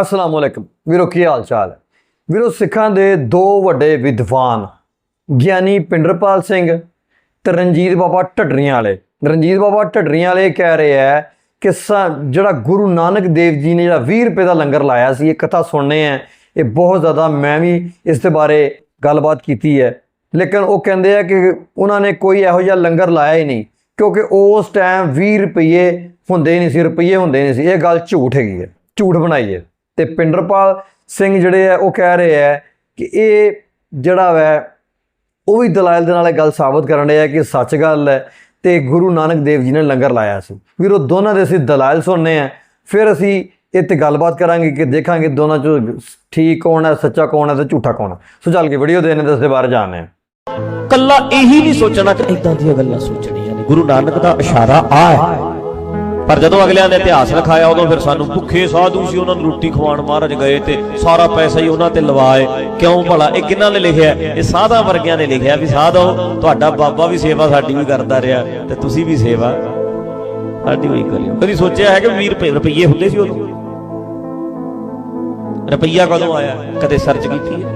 ਅਸਲਾਮ ਅਲੈਕਮ ਵੀਰੋ, ਕੀ ਹਾਲ ਚਾਲ? ਹੈ ਵੀਰੋ, ਸਿੱਖਾਂ ਦੇ ਦੋ ਵੱਡੇ ਵਿਦਵਾਨ, ਗਿਆਨੀ ਪਿੰਡਰਪਾਲ ਸਿੰਘ ਤੇ ਰਣਜੀਤ ਬਾਬਾ ਢੱਡਰੀਆਂ ਵਾਲੇ। ਰਣਜੀਤ ਬਾਬਾ ਢੱਡਰੀਆਂ ਵਾਲੇ ਕਹਿ ਰਹੇ ਹੈ ਕਿ ਸਾ- ਜਿਹੜਾ ਗੁਰੂ ਨਾਨਕ ਦੇਵ ਜੀ ਨੇ ਜਿਹੜਾ 20 ਰੁਪਏ ਦਾ ਲੰਗਰ ਲਾਇਆ ਸੀ, ਇਹ ਕਥਾ ਸੁਣਨੇ ਹੈ ਇਹ ਬਹੁਤ ਜ਼ਿਆਦਾ ਮੈਂ ਵੀ ਇਸ ਦੇ ਬਾਰੇ ਗੱਲਬਾਤ ਕੀਤੀ ਹੈ। ਲੇਕਿਨ ਉਹ ਕਹਿੰਦੇ ਆ ਕਿ ਉਹਨਾਂ ਨੇ ਕੋਈ ਇਹੋ ਜਿਹਾ ਲੰਗਰ ਲਾਇਆ ਹੀ ਨਹੀਂ, ਕਿਉਂਕਿ ਉਸ ਟਾਈਮ 20 ਰੁਪਏ ਹੁੰਦੇ ਹੀ ਨਹੀਂ ਸੀ ਰੁਪਏ ਹੁੰਦੇ ਨਹੀਂ ਸੀ। ਇਹ ਗੱਲ ਝੂਠ ਹੈਗੀ ਹੈ, ਝੂਠ ਬਣਾਈ ਹੈ। ਤੇ ਪਿੰਡਰਪਾਲ ਸਿੰਘ ਜਿਹੜੇ ਆ, ਉਹ ਕਹਿ ਰਹੇ ਆ ਕਿ ਇਹ ਜਿਹੜਾ ਵੈ, ਉਹ ਵੀ ਦਲਾਇਲ ਦੇ ਨਾਲ ਇਹ ਗੱਲ ਸਾਬਤ ਕਰਨ ਰਿਹਾ ਕਿ ਸੱਚ ਗੱਲ ਹੈ ਤੇ ਗੁਰੂ ਨਾਨਕ ਦੇਵ ਜੀ ਨੇ ਲੰਗਰ ਲਾਇਆ ਸੀ। ਵੀਰੋ, ਦੋਨਾਂ ਦੇ ਅਸੀਂ ਦਲਾਇਲ ਸੁਣਨੇ ਆ, ਫਿਰ ਅਸੀਂ ਇਹ ਤੇ ਗੱਲਬਾਤ ਕਰਾਂਗੇ ਕਿ ਦੇਖਾਂਗੇ ਦੋਨਾਂ ਚੋਂ ਠੀਕ ਕੌਣ ਹੈ, ਸੱਚਾ ਕੌਣ ਹੈ ਤੇ ਝੂਠਾ ਕੌਣ ਹੈ। ਸੋ ਚੱਲ ਕੇ ਵੀਡੀਓ ਦੇਣੇ ਨੇ ਇਸ ਬਾਰੇ ਜਾਣਦੇ ਹਾਂ। ਕੱਲਾ ਇਹੀ ਨਹੀਂ ਸੋਚਣਾ ਕਿ ਇਦਾਂ ਦੀਆਂ ਗੱਲਾਂ ਸੋਚਣੀਆਂ ਨੇ। ਗੁਰੂ ਨਾਨਕ ਦਾ ਇਸ਼ਾਰਾ ਆ ਹੈ ਪਰ ਜਦੋਂ ਅਗਲਿਆਂ ਨੇ ਇਤਿਹਾਸ ਲਿਖਾਇਆ ਉਦੋਂ ਫਿਰ ਸਾਨੂੰ ਭੁੱਖੇ ਸਾਧੂ ਸੀ, ਉਹਨਾਂ ਨੂੰ ਰੋਟੀ ਖਵਾਉਣ ਮਹਾਰਾਜ ਗਏ ਤੇ ਸਾਰਾ ਪੈਸਾ ਹੀ ਉਹਨਾਂ ਤੇ ਲਵਾਏ। ਕਿਉਂ ਭਲਾ? ਇਹ ਕਿਹਨਾਂ ਨੇ ਲਿਖਿਆ? ਇਹ ਸਾਧਾਂ ਵਰਗਿਆਂ ਨੇ ਲਿਖਿਆ ਵੀ ਸਾਧੋ, ਤੁਹਾਡਾ ਬਾਬਾ ਵੀ ਸੇਵਾ ਸਾਡੀ ਵੀ ਕਰਦਾ ਰਿਹਾ ਤੇ ਤੁਸੀਂ ਵੀ ਸੇਵਾ ਸਾਡੀ ਵੀ ਕਰਿਓ। ਕਦੀ ਸੋਚਿਆ ਹੈ ਕਿ 20 ਰੁਪਏ ਰੁਪਈਏ ਹੁੰਦੇ ਸੀ ਉਦੋਂ? ਰੁਪਈਆ ਕਦੋਂ ਆਇਆ? ਕਦੇ ਸਰਚ ਕੀਤੀ ਹੈ?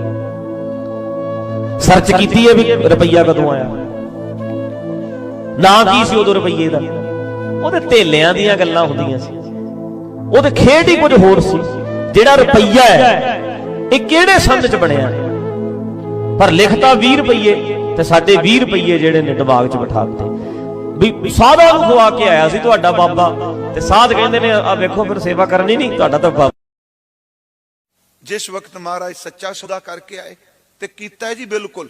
ਸਰਚ ਕੀਤੀ ਹੈ ਵੀ ਰੁਪਈਆ ਕਦੋਂ ਆਇਆ? ਨਾ ਕੀ ਸੀ ਉਦੋਂ ਰੁਪਈਏ ਦਾ? ਉਹਦੇ ਧੇਲਿਆਂ ਦੀਆਂ ਗੱਲਾਂ ਹੁੰਦੀਆਂ ਸੀ। ਉਹਦੇ ਖੇਡ ਹੀ ਕੁਝ ਹੋਰ ਸੀ। ਜਿਹੜਾ ਰੁਪਈਆ ਹੈ, ਇਹ ਕਿਹੜੇ ਸੰਦ ਚ ਬਣਿਆ? ਪਰ ਲਿਖਤਾ 20 ਰੁਪਈਏ ਤੇ ਸਾਡੇ 20 ਰੁਪਈਏ ਜਿਹੜੇ ਨੇ ਦਿਮਾਗ 'ਚ ਬਿਠਾ ਦਿੱਤੇ। ਵੀ ਸਾਧਾ ਨੂੰ ਖਵਾ ਕੇ ਆਇਆ ਸੀ ਤੁਹਾਡਾ ਬਾਬਾ ਤੇ ਸਾਧ ਕਹਿੰਦੇ ਨੇ ਆ ਵੇਖੋ ਫਿਰ ਸੇਵਾ ਕਰਨੀ ਨਹੀਂ, ਤੁਹਾਡਾ ਤਾਂ ਬਾਬਾ। ਜਿਸ ਵਕਤ ਮਹਾਰਾਜ ਸੱਚਾ ਸੁਦਾ ਕਰਕੇ ਆਏ ਤੇ ਕੀਤਾ ਜੀ ਬਿਲਕੁਲ।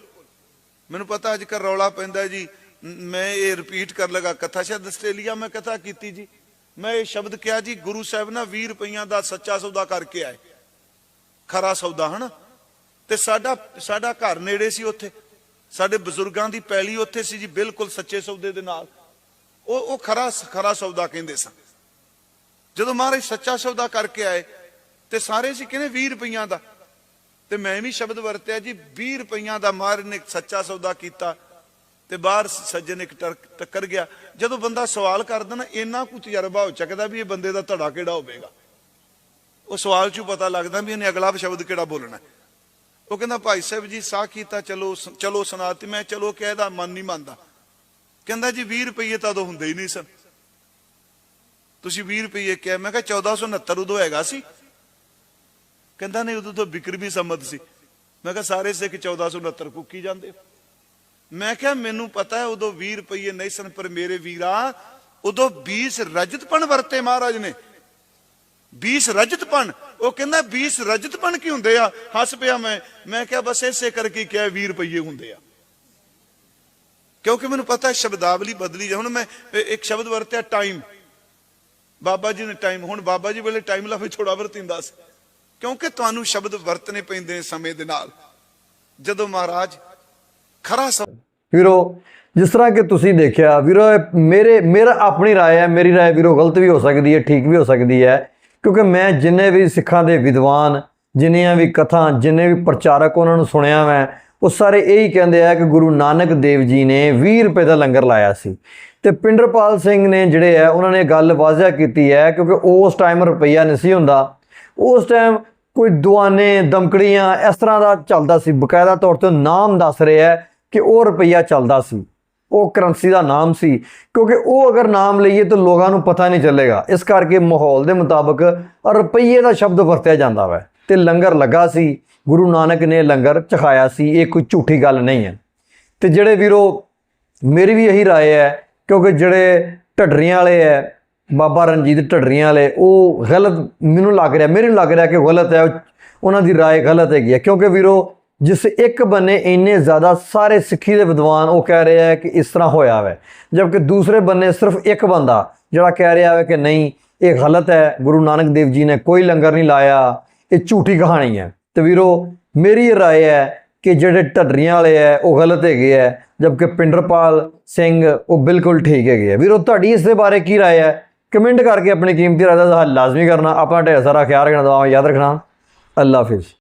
ਮੈਨੂੰ ਪਤਾ ਅੱਜ ਕੱਲ੍ਹ ਰੌਲਾ ਪੈਂਦਾ ਜੀ ਮੈਂ ਇਹ ਰਿਪੀਟ ਕਰ ਲਗਾ, ਕਥਾ ਸ਼ਾਇਦ ਆਸਟ੍ਰੇਲੀਆ ਮੈਂ ਕਥਾ ਕੀਤੀ ਜੀ। ਮੈਂ ਇਹ ਸ਼ਬਦ ਕਿਹਾ ਜੀ, ਗੁਰੂ ਸਾਹਿਬ ਨਾ 20 ਰੁਪਈਆਂ ਦਾ ਸੱਚਾ ਸੌਦਾ ਕਰਕੇ ਆਏ। ਖਰਾ ਸੌਦਾ, ਹਨਾ? ਤੇ ਸਾਡਾ ਸਾਡਾ ਘਰ ਨੇੜੇ ਸੀ ਉੱਥੇ। ਸਾਡੇ ਬਜ਼ੁਰਗਾਂ ਦੀ ਪੈਲੀ ਉੱਥੇ ਸੀ ਜੀ, ਬਿਲਕੁਲ ਸੱਚੇ ਸੌਦੇ ਦੇ ਨਾਲ। ਉਹ ਉਹ ਖਰਾ ਖਰਾ ਸੌਦਾ ਕਹਿੰਦੇ ਸਨ। ਜਦੋਂ ਮਹਾਰਾਜ ਸੱਚਾ ਸੌਦਾ ਕਰਕੇ ਆਏ, ਤੇ ਸਾਰੇ ਸੀ ਕਹਿੰਦੇ 20 ਰੁਪਈਆਂ ਦਾ। ਤੇ ਮੈਂ ਵੀ ਸ਼ਬਦ ਵਰਤਿਆ ਜੀ 20 ਰੁਪਈਆਂ ਦਾ ਮਹਾਰਾਜ ਨੇ ਸੱਚਾ ਸੌਦਾ ਕੀਤਾ। ਤੇ ਬਾਹਰ ਸੱਜਣ ਇੱਕ ਟਰ- ਟੱਕਰ ਗਿਆ। ਜਦੋਂ ਬੰਦਾ ਸਵਾਲ ਕਰਦਾ ਨਾ, ਇੰਨਾ ਕੁ ਤਜਰਬਾ ਹੋ ਚੱਕਦਾ ਵੀ ਇਹ ਬੰਦੇ ਦਾ ਧੜਾ ਕਿਹੜਾ ਹੋਵੇਗਾ? ਉਹ ਸਵਾਲ ਚੋਂ ਪਤਾ ਲੱਗਦਾ ਵੀ ਇਹਨੇ ਅਗਲਾ ਸ਼ਬਦ ਕਿਹੜਾ ਬੋਲਣਾ ਉਹ ਕਹਿੰਦਾ, ਭਾਈ ਸਾਹਿਬ ਜੀ, ਸਾਹ ਕੀਤਾ, ਚਲੋ, ਸ- ਚਲੋ ਸੁਣਾਤੀ। ਮੈਂ ਚਲੋ ਕਹਿਦਾ, ਮਨ ਨਹੀਂ ਮੰਨਦਾ। ਕਹਿੰਦਾ, ਜੀ 20 ਰੁਪਏ ਤਾਂ ਉਦੋਂ ਹੁੰਦੇ ਹੀ ਨਹੀਂ ਸਨ। ਤੁਸੀਂ 20 ਰੁਪਏ ਕਿਹਾ। ਮੈਂ ਕਿਹਾ 1469 ਉਦੋਂ ਹੈਗਾ ਸੀ। ਕਹਿੰਦਾ, ਨਹੀਂ, ਉਦੋਂ ਤਾਂ ਬਿਕਰਮੀ ਸੰਮਤ ਸੀ। ਮੈਂ ਕਿਹਾ, ਸਾਰੇ ਸਿੱਖ 1469 ਕੁੱਕੀ ਜਾਂਦੇ ਮੈਂ ਕਿਹਾ, ਮੈਨੂੰ ਪਤਾ ਹੈ ਉਦੋਂ 20 ਰੁਪਏ ਨਹੀਂ ਸਨ, ਪਰ ਮੇਰੇ ਵੀਰਾ ਉਦੋਂ 20 ਰਜਤਪਣ ਵਰਤੇ ਮਹਾਰਾਜ ਨੇ। 20 ਰਜਤਪਣ, ਉਹ ਕਹਿੰਦਾ 20 ਰਜਤਪਣ ਕੀ ਹੁੰਦੇ ਆ? ਹੱਸ ਪਿਆ ਮੈਂ। ਮੈਂ ਕਿਹਾ, ਬਸ ਇਸੇ ਕਰਕੇ ਕਿਹਾ 20 ਰੁਪਏ ਹੁੰਦੇ ਆ। ਕਿਉਂਕਿ ਮੈਨੂੰ ਪਤਾ ਸ਼ਬਦਾਵਲੀ ਬਦਲੀ ਜਾ ਹੁਣ ਮੈਂ ਇੱਕ ਸ਼ਬਦ ਵਰਤਿਆ ਟਾਈਮ ਬਾਬਾ ਜੀ ਨੇ ਟਾਈਮ ਹੁਣ ਬਾਬਾ ਜੀ ਵੇਲੇ ਟਾਈਮ ਲਫ਼ਜ਼ ਥੋੜਾ ਵਰਤਿੰਦਾ ਸੀ। ਕਿਉਂਕਿ ਤੁਹਾਨੂੰ ਸ਼ਬਦ ਵਰਤਨੇ ਪੈਂਦੇ ਨੇ ਸਮੇਂ ਦੇ ਨਾਲ। ਜਦੋਂ ਮਹਾਰਾਜ ਖਰਾ ਸਭ ਵੀਰੋ ਜਿਸ ਤਰ੍ਹਾਂ ਕਿ ਤੁਸੀਂ ਦੇਖਿਆ ਵੀਰੋ ਇਹ ਮੇਰੇ ਮੇਰਾ ਆਪਣੀ رائے ਹੈ ਮੇਰੀ رائے ਵੀਰੋ ਗਲਤ ਵੀ ਹੋ ਸਕਦੀ ਹੈ ਠੀਕ ਵੀ ਹੋ ਸਕਦੀ ਹੈ ਕਿਉਂਕਿ ਮੈਂ ਜਿੰਨੇ ਵੀ ਸਿੱਖਾਂ ਦੇ ਵਿਦਵਾਨ ਜਿੰਨੀਆਂ ਵੀ ਕਥਾ ਜਿੰਨੇ ਵੀ ਪ੍ਰਚਾਰਕ ਉਹਨਾਂ ਨੂੰ ਸੁਣਿਆ ਮੈਂ ਉਹ ਸਾਰੇ ਇਹੀ ਕਹਿੰਦੇ ਆ ਕਿ ਗੁਰੂ ਨਾਨਕ ਦੇਵ ਜੀ ਨੇ 20 ਰੁਪਏ ਦਾ ਲੰਗਰ ਲਾਇਆ ਸੀ ਤੇ ਪਿੰਡਰਪਾਲ ਸਿੰਘ ਨੇ ਜਿਹੜੇ ਆ ਉਹਨਾਂ ਨੇ ਗੱਲ ਵਾਜ਼ਿਆ ਕੀਤੀ ਹੈ ਕਿਉਂਕਿ ਉਸ ਟਾਈਮ ਰੁਪਈਆ ਨਹੀਂ ਸੀ ਹੁੰਦਾ ਉਸ ਟਾਈਮ ਕੋਈ ਦੁਆਨੇ ਦਮਕੜੀਆਂ ਇਸ ਤਰ੍ਹਾਂ ਦਾ ਚੱਲਦਾ ਸੀ ਬਕਾਇਦਾ ਤੌਰ ਤੇ ਉਹ ਨਾਮ ਦੱਸ ਰਿਹਾ ਹੈ ਕਿ ਉਹ ਰੁਪਈਆ ਚੱਲਦਾ ਸੀ ਉਹ ਕਰੰਸੀ ਦਾ ਨਾਮ ਸੀ ਕਿਉਂਕਿ ਉਹ ਅਗਰ ਨਾਮ ਲਈਏ ਤਾਂ ਲੋਕਾਂ ਨੂੰ ਪਤਾ ਨਹੀਂ ਚੱਲੇਗਾ ਇਸ ਕਰਕੇ ਮਾਹੌਲ ਦੇ ਮੁਤਾਬਕ ਰੁਪਈਏ ਦਾ ਸ਼ਬਦ ਵਰਤਿਆ ਜਾਂਦਾ ਹੈ ਤੇ ਲੰਗਰ ਲੱਗਾ ਸੀ ਗੁਰੂ ਨਾਨਕ ਨੇ ਲੰਗਰ ਚਖਾਇਆ ਸੀ ਇਹ ਕੋਈ ਝੂਠੀ ਗੱਲ ਨਹੀਂ ਹੈ ਤੇ ਜਿਹੜੇ ਵੀਰੋ ਮੇਰੀ ਵੀ ਇਹੀ رائے ਹੈ ਕਿਉਂਕਿ ਜਿਹੜੇ ਢੱਡਰੀਆਂ ਵਾਲੇ ਹੈ ਬਾਬਾ ਰਣਜੀਤ ਢੱਡਰੀਆਂ ਵਾਲੇ ਉਹ ਗਲਤ ਮੈਨੂੰ ਲੱਗ ਰਿਹਾ ਮੇਰੇ ਨੂੰ ਲੱਗ ਰਿਹਾ ਕਿ ਗਲਤ ਹੈ ਉਹ- ਉਹਨਾਂ ਦੀ رائے ਗਲਤ ਹੈਗੀ ਹੈ ਕਿਉਂਕਿ ਵੀਰੋ ਜਿਸ ਇੱਕ ਬੰਨੇ ਇੰਨੇ ਜ਼ਿਆਦਾ ਸਾਰੇ ਸਿੱਖੀ ਦੇ ਵਿਦਵਾਨ ਉਹ ਕਹਿ ਰਹੇ ਹੈ ਕਿ ਇਸ ਤਰ੍ਹਾਂ ਹੋਇਆ ਹੈ ਜਦਕਿ ਦੂਸਰੇ ਬੰਨੇ ਸਿਰਫ ਇੱਕ ਬੰਦਾ ਜਿਹੜਾ ਕਹਿ ਰਿਹਾ ਹੈ ਕਿ ਨਹੀਂ ਇਹ ਗਲਤ ਹੈ ਗੁਰੂ ਨਾਨਕ ਦੇਵ ਜੀ ਨੇ ਕੋਈ ਲੰਗਰ ਨਹੀਂ ਲਾਇਆ ਇਹ ਝੂਠੀ ਕਹਾਣੀ ਹੈ ਤੇ ਵੀਰੋ ਮੇਰੀ ਇਹ رائے ਹੈ ਕਿ ਜਿਹੜੇ ਢੱਡਰੀਆਂ ਵਾਲੇ ਹੈ ਉਹ ਗਲਤ ਹੈਗੇ ਹੈ ਜਦਕਿ ਪਿੰਡਰਪਾਲ ਸਿੰਘ ਉਹ ਬਿਲਕੁਲ ਠੀਕ ਹੈਗੇ ਹੈ ਵੀਰੋ ਤੁਹਾਡੀ ਇਸ ਦੇ ਬਾਰੇ ਕੀ رائے ਹੈ ਕਮੈਂਟ ਕਰਕੇ ਆਪਣੀ ਕੀਮਤੀ ਰਾਏ ਦਾ ਹੱਲ ਲਾਜ਼ਮੀ ਕਰਨਾ ਆਪਣਾ ਢੇਰ ਸਾਰਾ ਖਿਆਲ ਰੱਖਣਾ ਦੁਆਵਾਂ ਯਾਦ ਰੱਖਣਾ ਅੱਲਾ ਹਾਫਿਜ਼